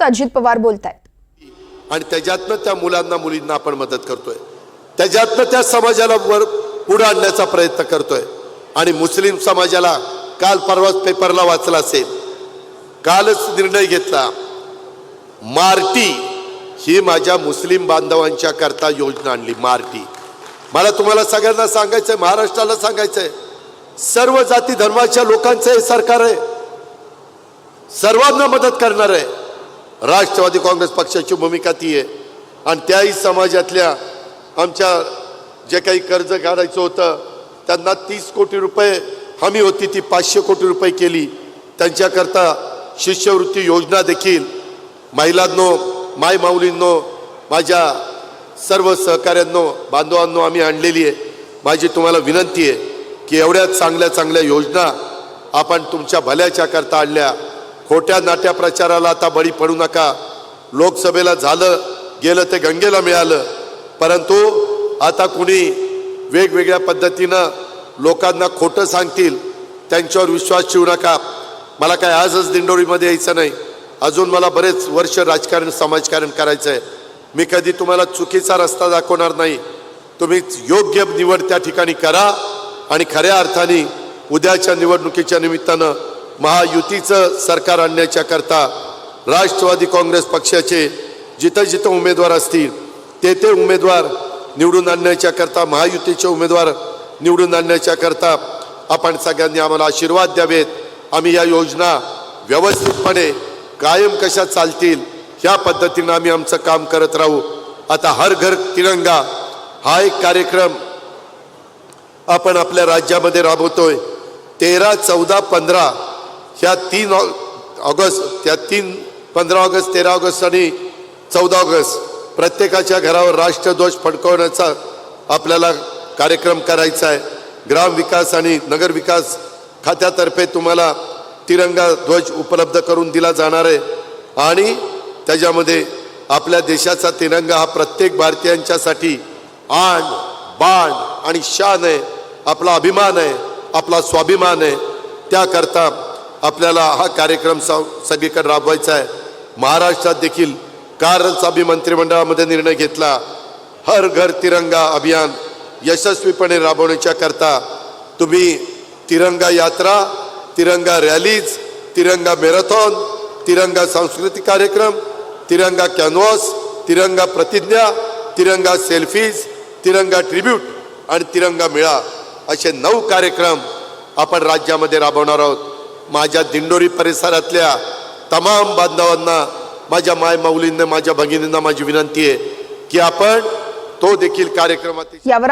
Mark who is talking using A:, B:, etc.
A: अजित पवार बोलतायत.
B: आणि त्याच्यातनं त्या मुलांना मुलींना आपण मदत करतोय. त्याच्यातनं त्या समाजाला वर पुढे आणण्याचा प्रयत्न करतोय. आणि मुस्लिम समाजाला काल परवाच पेपरला वाचला असेल. कालच निर्णय घेतला. मार्टी ही माझ्या मुस्लिम बांधवांच्या करता योजना आणली मार्टी मला तुम्हाला सगळ्यांना सांगायचंय महाराष्ट्राला सांगायचंय. सर्व जाती धर्माच्या लोकांचं हे सरकार आहे. सर्वांना मदत करणार आहे. राष्ट्रवादी काँग्रेस पक्षाची भूमिका ती आहे. आणि त्याही समाजातल्या आमच्या जे काही कर्ज काढायचं होतं त्यांना तीस कोटी रुपये हमी होती ती पाचशे कोटी रुपये केली. त्यांच्याकरता शिष्यवृत्ती योजना देखील महिलांनो माय माऊलींनो माझ्या सर्व सहकाऱ्यांनो बांधवांनो आम्ही आणलेली आहे. माझी तुम्हाला विनंती आहे की एवढ्या चांगल्या चांगल्या योजना आपण तुमच्या भल्याच्या करता आणल्या. खोट्या नाट्या प्रचाराला आता बळी पडू नका. लोकसभेला झालं गेलं ते गंगेला मिळालं. परंतु आता कुणी वेगवेगळ्या पद्धतीनं लोकांना खोटं सांगतील त्यांच्यावर विश्वास ठेवू नका. मला काय आजच दिंडोरीमध्ये यायचं नाही. अजून मला बरेच वर्ष राजकारण समाजकारण करायचं आहे मी कधी तुम्हाला चुकीचा रस्ता दाखवणार नाही. तुम्ही योग्य निवड त्या ठिकाणी करा आणि खऱ्या अर्थाने उद्याच्या निवडणुकीच्या निमित्तानं महायुतीचं सरकार आणण्याच्या करता राष्ट्रवादी काँग्रेस पक्षाचे जिथं जिथं उमेदवार असतील ते ते उमेदवार निवडून आणण्याच्या करता महायुतीचे उमेदवार निवडून आणण्याच्या करता आपण सगळ्यांनी आम्हाला आशीर्वाद द्यावेत. आम्ही या योजना व्यवस्थितपणे कायम कशा चालतील ह्या पद्धतीनं आम्ही आमचं काम करत राहू. आता हर घर तिरंगा हा एक कार्यक्रम आपण आपल्या राज्यामध्ये राबवतोय. तेरा चौदा पंधरा ह्या तीन ऑगस्ट त्या तीन पंधरा ऑगस्ट तेरा ऑगस्ट आणि चौदा ऑगस्ट प्रत्येकाच्या घरावर राष्ट्रध्वज फडकवण्याचा आपल्याला कार्यक्रम करायचा आहे. ग्रामविकास आणि नगरविकास खात्यातर्फे तुम्हाला तिरंगा ध्वज उपलब्ध करून दिला जाणार आहे. आणि त्याच्यामध्ये आपल्या देशाचा तिरंगा हा प्रत्येक भारतीयांच्यासाठी आण बाण आणि शान आहे. आपला अभिमान आहे आपला स्वाभिमान आहे. त्याकरता आपल्याला हा कार्यक्रम स- सगळीकडे राबवायचा आहे. महाराष्ट्रात देखील कालच आम्ही मंत्रिमंडळामध्ये निर्णय घेतला. हर घर तिरंगा अभियान यशस्वीपणे राबवण्याच्या करता तुम्ही तिरंगा यात्रा तिरंगा रॅलीज तिरंगा मॅरेथॉन तिरंगा सांस्कृतिक कार्यक्रम तिरंगा कॅनव्हास तिरंगा प्रतिज्ञा तिरंगा सेल्फीज तिरंगा ट्रिब्यूट आणि तिरंगा मेळा असे नऊ कार्यक्रम आपण राज्यामध्ये राबवणार आहोत. माझ्या दिंडोरी परिसरातल्या तमाम बांधवांना माझ्या माय माऊलींना माझ्या भगिनींना माझी विनंती आहे की आपण तो देखील कार्यक्रमात
A: यावर